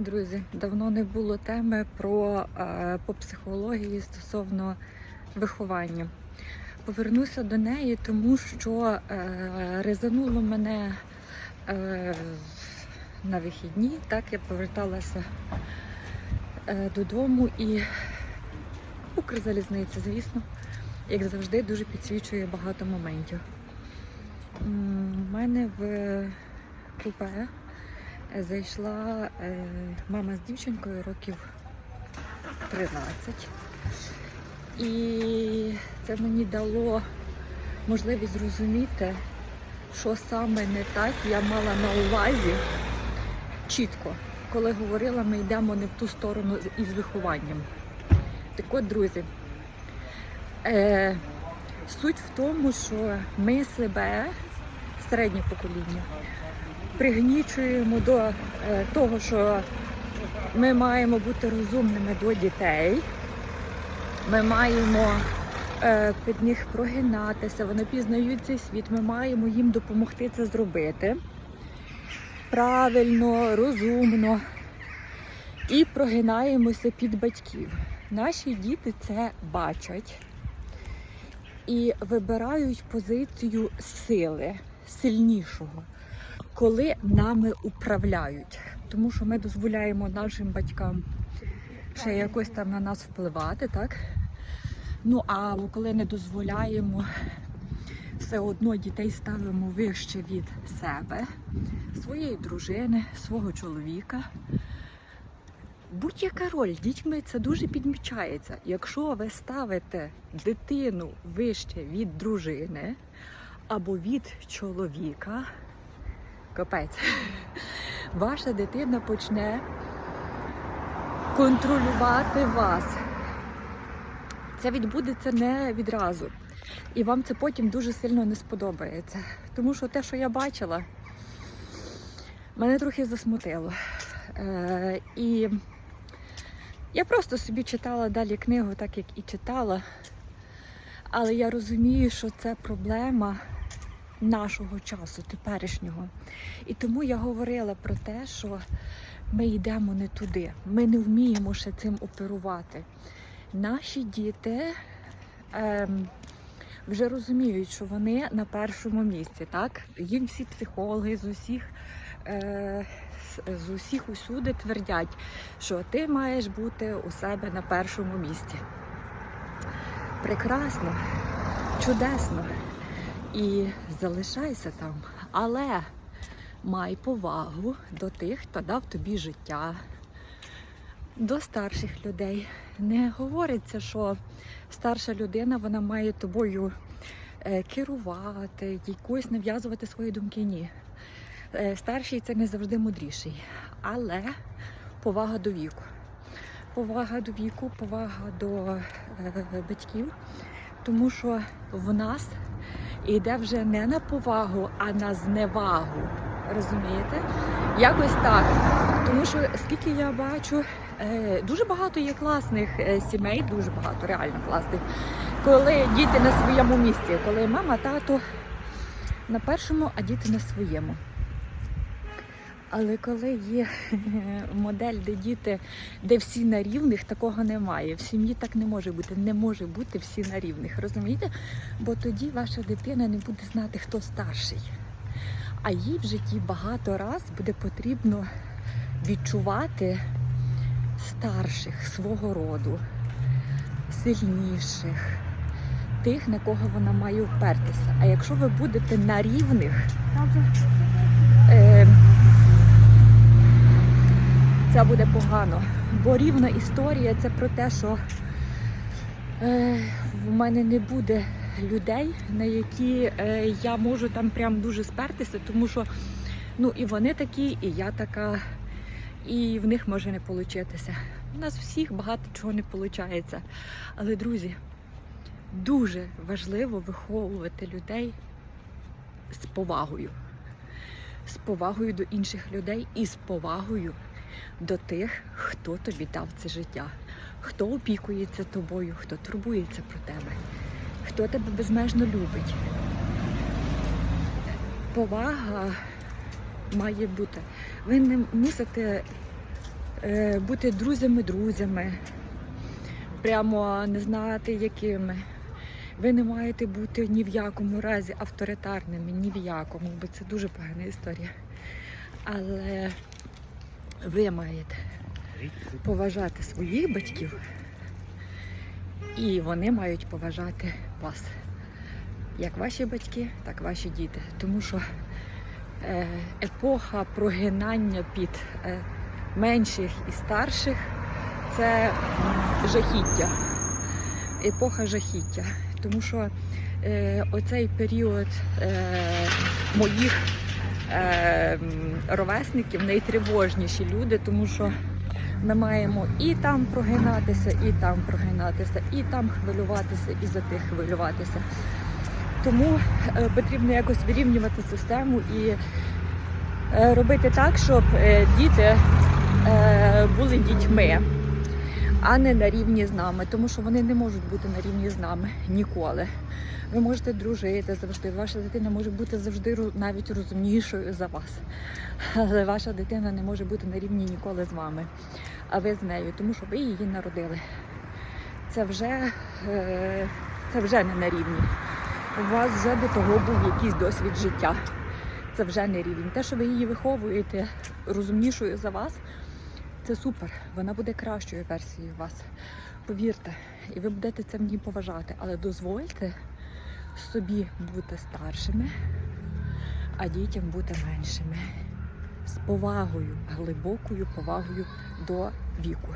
Друзі, давно не було теми про е, по психології стосовно виховання. Повернуся до неї, тому що е, резануло мене е, на вихідні. Так я поверталася додому і Укрзалізниця, звісно, як завжди, дуже підсвічує багато моментів. У мене в купе зайшла е, мама з дівчинкою років 13. І це мені дало можливість зрозуміти, що саме не так я мала на увазі чітко, коли говорила, ми йдемо не в ту сторону із вихованням. Так от, друзі, е, суть в тому, що ми себе, середнє покоління, пригнічуємо до е, того, що ми маємо бути розумними до дітей. Ми маємо е, під них прогинатися, вони пізнають цей світ. Ми маємо їм допомогти це зробити правильно, розумно і прогинаємося під батьків. Наші діти це бачать і вибирають позицію сили, сильнішого коли нами управляють. Тому що ми дозволяємо нашим батькам ще якось там на нас впливати, так? Ну а коли не дозволяємо, все одно дітей ставимо вище від себе, своєї дружини, свого чоловіка. Будь-яка роль дітьми це дуже підмічається. Якщо ви ставите дитину вище від дружини або від чоловіка, капець, ваша дитина почне контролювати вас. Це відбудеться не відразу. І вам це потім дуже сильно не сподобається. Тому що те, що я бачила, мене трохи засмутило. Е, і я просто собі читала далі книгу, так як і читала. Але я розумію, що це проблема нашого часу, теперішнього. І тому я говорила про те, що ми йдемо не туди. Ми не вміємо ще цим оперувати. Наші діти ем, вже розуміють, що вони на першому місці. Так? Їм всі психологи з усіх. Е, з- усіх усюди твердять, що ти маєш бути у себе на першому місці. Прекрасно, чудесно. І залишайся там. Але май повагу до тих, хто дав тобі життя, до старших людей. Не говориться, що старша людина вона має тобою е, керувати, якось нав'язувати свої думки. Ні. Е, Старший це не завжди мудріший, але повага до віку. Повага до віку, повага до е, батьків, тому що в нас йде вже не на повагу, а на зневагу. Розумієте? Якось так. Тому що скільки я бачу, е, дуже багато є класних е, сімей, дуже багато реально класних, коли діти на своєму місці, коли мама, тато на першому, а діти на своєму. Але коли є модель, де діти, де всі на рівних, такого немає. В сім'ї так не може бути. Не може бути всі на рівних. Розумієте? Бо тоді ваша дитина не буде знати, хто старший. А їй в житті багато раз буде потрібно відчувати старших свого роду, сильніших, тих, на кого вона має впертися. А якщо ви будете на рівних, е, це буде погано. Бо рівна історія це про те, що е, в мене не буде людей, на які е, я можу там прям дуже спертися, тому що ну і вони такі, і я така, і в них може не получитися. У нас всіх багато чого не виходить. Але, друзі, дуже важливо виховувати людей з повагою. З повагою до інших людей і з повагою до тих, хто тобі дав це життя, хто опікується тобою, хто турбується про тебе, хто тебе безмежно любить. Повага має бути. Ви не мусите е, бути друзями-друзями, прямо не знати якими. Ви не маєте бути ні в якому разі авторитарними, ні в якому, бо це дуже погана історія. Але ви маєте поважати своїх батьків, і вони мають поважати вас. Як ваші батьки, так ваші діти. Тому що е, епоха прогинання під е, менших і старших це жахіття. Епоха жахіття. Тому що е, оцей період моїх ровесників найтривожніші люди, тому що ми маємо і там прогинатися, і там прогинатися, і там хвилюватися, і за тих хвилюватися. Тому е, потрібно якось вирівнювати систему і е, робити так, щоб е, діти були дітьми, а не на рівні з нами, тому що вони не можуть бути на рівні з нами ніколи. Ви можете дружити завжди. Ваша дитина може бути завжди навіть розумнішою за вас. Але ваша дитина не може бути на рівні ніколи з вами, а ви з нею, тому що ви її народили. Це вже, е, це вже не на рівні. У вас вже до того був якийсь досвід життя. Це вже не рівень. Те, що ви її виховуєте розумнішою за вас, це супер. Вона буде кращою версією вас. Повірте, і ви будете це в ній поважати. Але дозвольте собі бути старшими, а дітям бути меншими. З повагою, глибокою повагою до віку.